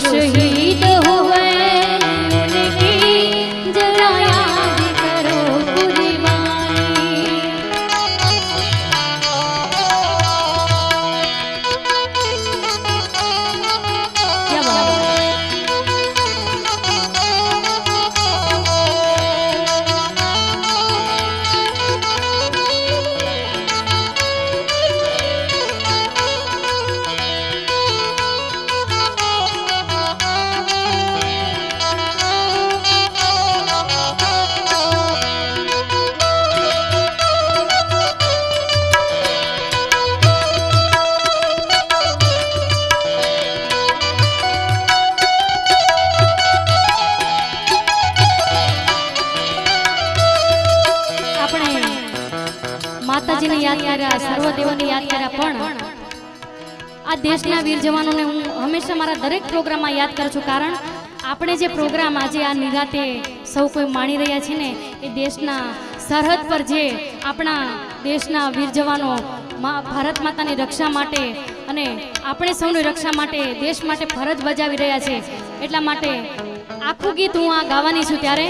수익 યાદ કર્યા સર્વદેવોને યાદ કર્યા પણ. આ દેશના વીર જવાનોને હું હંમેશા મારા દરેક પ્રોગ્રામમાં યાદ કરું છું. કારણ આપણે જે પ્રોગ્રામ આજે આ નિરાતે સૌ કોઈ માણી રહ્યા છે ને, એ દેશના સરહદ પર જે આપણા દેશના વીર જવાનો ભારત માતાની રક્ષા માટે અને આપણે સૌની રક્ષા માટે દેશ માટે ફરજ બજાવી રહ્યા છે. એટલા માટે આખું ગીત હું આ ગાવાની છું ત્યારે.